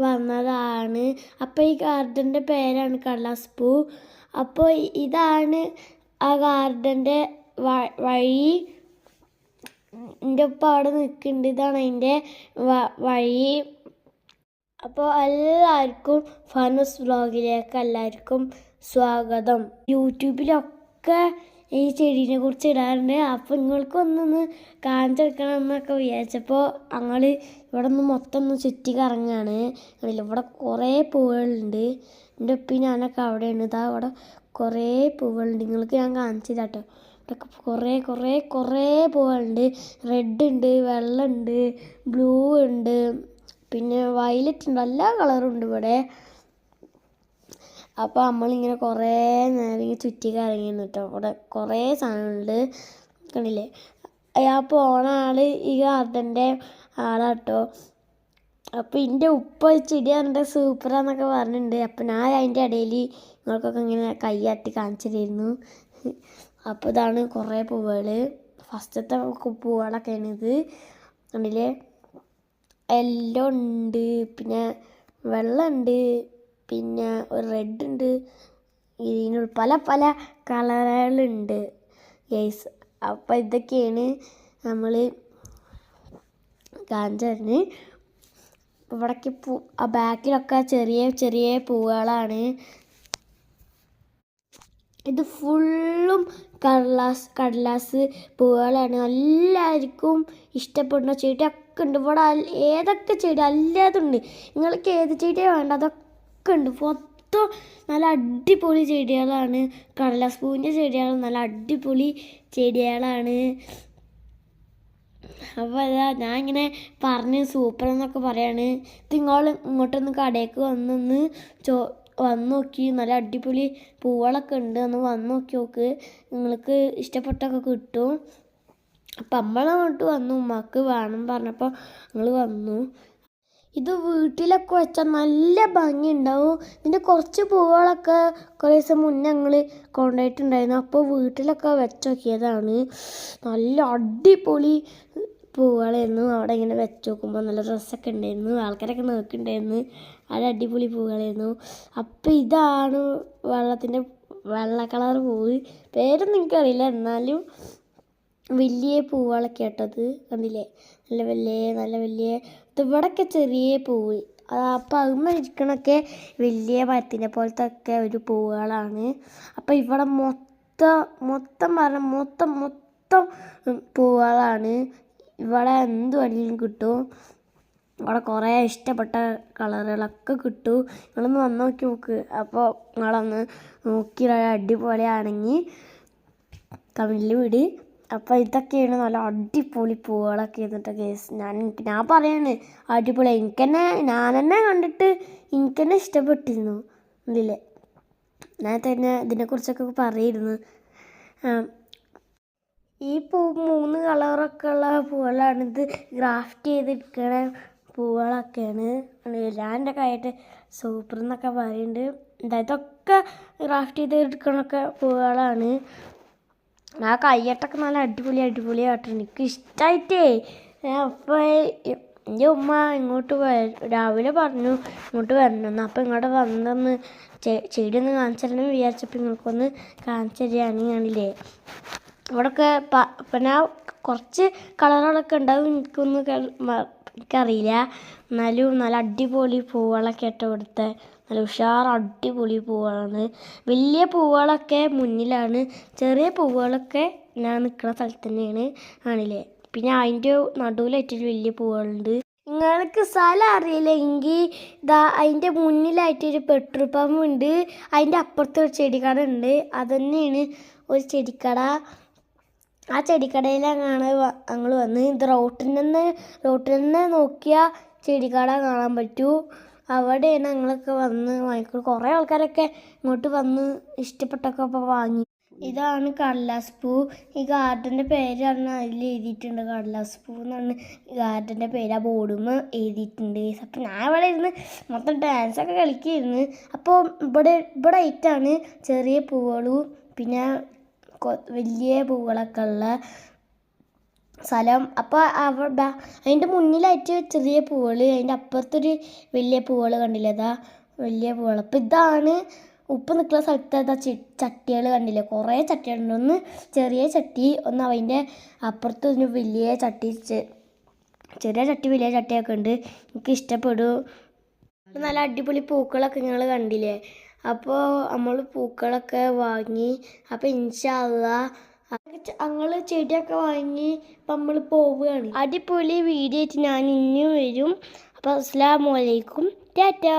വന്നതാണ്. അപ്പോൾ ഈ ഗാർഡന്റെ പേരാണ് കടലാസ് പൂ. അപ്പോൾ ഇതാണ് ആ ഗാർഡന്റെ വഴി. എന്റെ ഉപ്പ അവിടെ നിൽക്കുന്നുണ്ട്. ഇതാണ് അതിന്റെ വഴി. അപ്പോൾ എല്ലാവർക്കും ഫനസ് വ്ളോഗിലേക്ക് എല്ലാവർക്കും സ്വാഗതം. യൂട്യൂബിലൊക്കെ ഈ ചെടീനെ കുറിച്ച് ഇടാറുണ്ട്. അപ്പോൾ നിങ്ങൾക്കൊന്നൊന്ന് കാണിച്ചെടുക്കണം എന്നൊക്കെ വിചാരിച്ചപ്പോൾ ഞങ്ങൾ ഇവിടെ നിന്ന് മൊത്തം ഒന്ന് ചുറ്റി കറങ്ങാണ് ഇവിടെ കുറേ പൂവുകളുണ്ട്. എന്റെ ഒപ്പി ഞാനൊക്കെ അവിടെയാണ്. ഇതാ അവിടെ കുറേ പൂവുകളുണ്ട്. നിങ്ങൾക്ക് ഞാൻ കാണിച്ചു തട്ടോ ഇവിടെയൊക്കെ കുറേ കുറേ കുറേ പൂവുകളുണ്ട്. റെഡ് ഉണ്ട് വെള്ള ഉണ്ട് ബ്ലൂ ഉണ്ട്. പിന്നെ വയലറ്റ് ഉണ്ട്. എല്ലാ കളറും ഉണ്ട് ഇവിടെ. അപ്പോൾ നമ്മളിങ്ങനെ കുറേ നേരം ഇങ്ങനെ ചുറ്റി കറങ്ങിയിരുന്നു കേട്ടോ അവിടെ കുറേ സാധനങ്ങളുണ്ട്. കണ്ടില്ലേ? ആ പോണ ആൾ ഈ ഗാർഡന്റെ ആളാട്ടോ. അപ്പോൾ എന്റെ ഉപ്പ ചെടി കണ്ടിട്ട് സൂപ്പറാന്നൊക്കെ പറഞ്ഞിട്ടുണ്ട്. അപ്പോൾ ഞാൻ അതിന്റെ ഇടയിൽ നിങ്ങൾക്കൊക്കെ ഇങ്ങനെ കൈയാട്ടി കാണിച്ചു തരുന്നു അപ്പോൾ ഇതാണ് കുറേ പൂവുകൾ ഫസ്റ്റത്തെ പൂവുകളൊക്കെയാണ് ഇത് കണ്ടില്ലേ? എല്ലാം ഉണ്ട് പിന്നെ വെള്ളമുണ്ട് പിന്നെ ഒരു റെഡ് ഉണ്ട്. ഇതിനുള്ള പല പല കളറുകളുണ്ട്. ഗൈസ് അപ്പോൾ ഇതൊക്കെയാണ് നമ്മൾ കാഞ്ചറിന് ഇവിടേക്ക് പൂ ആ ബാക്കിലൊക്കെ ചെറിയ ചെറിയ പൂവുകളാണ്. ഇത് ഫുള്ളും കടലാസ് കടലാസ് പൂവുകളാണ്. എല്ലാവർക്കും ഇഷ്ടപ്പെടുന്ന ചെടിയൊക്കെ ഉണ്ട്. ഇവിടെ ഏതൊക്കെ ചെടി? അല്ലാതുണ്ട്. നിങ്ങൾക്ക് ഏത് ചെടിയാണ് വേണ്ട അതൊക്കെ ഉണ്ട് മൊത്തം നല്ല അടിപൊളി ചെടികളാണ്. കടലാസ് പൂവിന്റെ ചെടികൾ നല്ല അടിപൊളി ചെടികളാണ്. അപ്പോൾ അതാ ഞാൻ ഇങ്ങനെ പറഞ്ഞ് സൂപ്പർ എന്നൊക്കെ പറയാണ്. നിങ്ങൾ ഇങ്ങോട്ടൊന്ന് കടയ്ക്ക് വന്നൊന്ന് ചോ വന്ന് നോക്കി നല്ല അടിപൊളി പൂവളൊക്കെ ഉണ്ട്. ഒന്ന് വന്ന് നോക്കി. നോക്ക് നിങ്ങൾക്ക് ഇഷ്ടപ്പെട്ടൊക്കെ കിട്ടും. അപ്പം നമ്മളങ്ങോട്ട് വന്നു. ഉമ്മക്ക് വേണം പറഞ്ഞപ്പോൾ ഞങ്ങൾ വന്നു. ഇത് വീട്ടിലൊക്കെ വെച്ചാൽ നല്ല ഭംഗി ഉണ്ടാവും ഇതിന്റെ കുറച്ച് പൂവുകളൊക്കെ കുറേ ദിവസം മുന്നേ ഞങ്ങൾ കൊണ്ടുപോയിട്ടുണ്ടായിരുന്നു. അപ്പോൾ വീട്ടിലൊക്കെ വെച്ച് നോക്കിയതാണ്. നല്ല അടിപൊളി പൂവുകളായിരുന്നു. അവിടെ ഇങ്ങനെ വെച്ച് നോക്കുമ്പോൾ നല്ല ഡ്രസ്സൊക്കെ ഉണ്ടായിരുന്നു. ആൾക്കാരൊക്കെ നോക്കുന്നുണ്ടായിരുന്നു നല്ല അടിപൊളി പൂവുകളായിരുന്നു. അപ്പോൾ ഇതാണ് വെള്ളത്തിന്റെ വെള്ള കളർ പൂവ്. പേരൊന്നും എനിക്കറിയില്ല. എന്നാലും വലിയ പൂവുകളൊക്കെ കേട്ടത് കണ്ടില്ലേ? നല്ല വലിയ നല്ല വലിയ. ഇവിടെയൊക്കെ ചെറിയ പൂവ്. അപ്പോൾ അതുമ്മ ഇരിക്കണൊക്കെ വലിയ മരത്തിനെ പോലത്തെ ഒക്കെ ഒരു പൂവുകളാണ് അപ്പോൾ ഇവിടെ മൊത്തം മൊത്തം പറഞ്ഞ മൊത്തം മൊത്തം പൂവുകളാണ് ഇവിടെ എന്ത് വേണമെങ്കിലും കിട്ടും. ഇവിടെ കുറേ ഇഷ്ടപ്പെട്ട കളറുകളൊക്കെ കിട്ടും. നിങ്ങളൊന്ന് വന്ന് നോക്കി നോക്ക്. അപ്പോൾ നിങ്ങളൊന്ന് നോക്കി അടിപൊളിയാണെങ്കിൽ കമന്റിൽ വിട്. അപ്പോൾ ഇതൊക്കെയാണ് നല്ല അടിപൊളി പൂവുകളൊക്കെ ഇരുന്നിട്ട് കേസ് ഞാൻ ഞാൻ പറയാണ് അടിപൊളി. എനിക്ക് തന്നെ ഞാൻ തന്നെ കണ്ടിട്ട് എനിക്ക് തന്നെ ഇഷ്ടപ്പെട്ടിരുന്നു. ഇതില്ലേ ഞാൻ തന്നെ ഇതിനെക്കുറിച്ചൊക്കെ പറയിരുന്നു. ഈ പൂ മൂന്ന് കളറൊക്കെ ഉള്ള പൂവുകളാണ് ഇത് ഗ്രാഫ്റ്റ് ചെയ്തിരിക്കണ പൂവുകളൊക്കെയാണ്. ഞാൻ എന്റെ സൂപ്പർ എന്നൊക്കെ പറയുന്നുണ്ട് ഇതൊക്കെ ഗ്രാഫ്റ്റ് ചെയ്തെടുക്കണൊക്കെ പൂവുകളാണ്. ആ കയ്യട്ടൊക്കെ നല്ല അടിപൊളി അടിപൊളി ആട്ടുണ്ട് എനിക്ക് ഇഷ്ടമായിട്ടേ അപ്പോൾ എന്റെ ഉമ്മ ഇങ്ങോട്ട് രാവിലെ പറഞ്ഞു ഇങ്ങോട്ട് വരണമെന്ന്. അപ്പോൾ ഇങ്ങോട്ട് വന്നൊന്ന് ചെടി ഒന്ന് കാണിച്ചു വിചാരിച്ചപ്പോൾ നിങ്ങൾക്കൊന്ന് കാണിച്ചു തരികയാണ് ഞാനില്ലേ അവിടെയൊക്കെ പിന്നെ കുറച്ച് കളറുകളൊക്കെ ഉണ്ടാവും എനിക്കൊന്നും എനിക്കറിയില്ല. എന്നാലും നല്ല അടിപൊളി പൂവുകളൊക്കെ ആയിട്ട് ഇവിടുത്തെ. നല്ല ഉഷാർ അടിപൊളി പൂവാണ്. വലിയ പൂവുകളൊക്കെ മുന്നിലാണ്. ചെറിയ പൂവുകളൊക്കെ ഞാൻ നിൽക്കുന്ന സ്ഥലത്ത് തന്നെയാണ് ആണില്ലേ? പിന്നെ അതിന്റെ നടുവിലായിട്ടൊരു വലിയ പൂവുകളുണ്ട്. നിങ്ങൾക്ക് സ്ഥലം അറിയില്ലെങ്കിൽ ഇതാ അതിന്റെ മുന്നിലായിട്ടൊരു പെട്രോൾ പമ്പ് ഉണ്ട്. അതിന്റെ അപ്പുറത്ത് ഒരു ചെടിക്കട ഉണ്ട്. അതുതന്നെയാണ് ഒരു ചെടിക്കട. ആ ചെടിക്കടയിലാണ് ഞങ്ങൾ വന്ന്. ഇത് റോട്ടിൽ നിന്ന് റോട്ടിൽ നിന്ന് നോക്കിയാൽ ചെടിക്കട കാണാൻ പറ്റൂ. അവിടെയാണ് ഞങ്ങളൊക്കെ വന്ന് വാങ്ങിക്കുന്നത് കുറേ ആൾക്കാരൊക്കെ ഇങ്ങോട്ട് വന്ന് ഇഷ്ടപ്പെട്ടൊക്കെ അപ്പോൾ വാങ്ങി. ഇതാണ് കടലാസ് പൂ ഈ ഗാർഡന്റെ പേര് പറഞ്ഞാൽ അതിൽ എഴുതിയിട്ടുണ്ട്. കടലാസ് പൂ എന്നാണ് ഗാർഡന്റെ പേര്. ആ ബോർഡും എഴുതിയിട്ടുണ്ട്. അപ്പോൾ ഞാൻ ഇവിടെ ഇരുന്ന് മൊത്തം ഡാൻസൊക്കെ കളിക്കുകയായിരുന്നു അപ്പോൾ ഇവിടെ ഇവിടെ ഐറ്റാണ് ചെറിയ പൂവുകളും പിന്നെ വലിയ പൂവുകളൊക്കെ ഉള്ള സ്ഥലം. അപ്പോൾ അവ അതിന്റെ മുന്നിലായിട്ട് ചെറിയ പൂവുകൾ അതിന്റെ അപ്പുറത്തൊരു വലിയ പൂവുകൾ കണ്ടില്ലേ? അതാ വലിയ പൂവുകൾ അപ്പോൾ ഇതാണ് ഉപ്പ് നിൽക്കുന്ന സ്ഥലത്ത് അതാ ചി ചട്ടികൾ കണ്ടില്ലേ? കുറേ ചട്ടികളുണ്ട്. ഒന്ന് ചെറിയ ചട്ടി ഒന്ന് അതിന്റെ അപ്പുറത്ത് ഒരു വലിയ ചട്ടി ചെറിയ ചട്ടി വലിയ ചട്ടിയൊക്കെ ഉണ്ട്. എനിക്ക് ഇഷ്ടപ്പെടും. നല്ല അടിപൊളി പൂക്കളൊക്കെ ഞങ്ങൾ കണ്ടില്ലേ? അപ്പോൾ നമ്മൾ പൂക്കളൊക്കെ വാങ്ങി അപ്പോൾ ഇൻഷാല്ല ഞങ്ങൾ ചെടിയൊക്കെ വാങ്ങി ഇപ്പം നമ്മൾ പോവുകയാണ്. അടിപൊളി വീഡിയോ ആയിട്ട് ഞാൻ ഇനിയും വരും. അപ്പോൾ അസ്സാം ടാറ്റാ.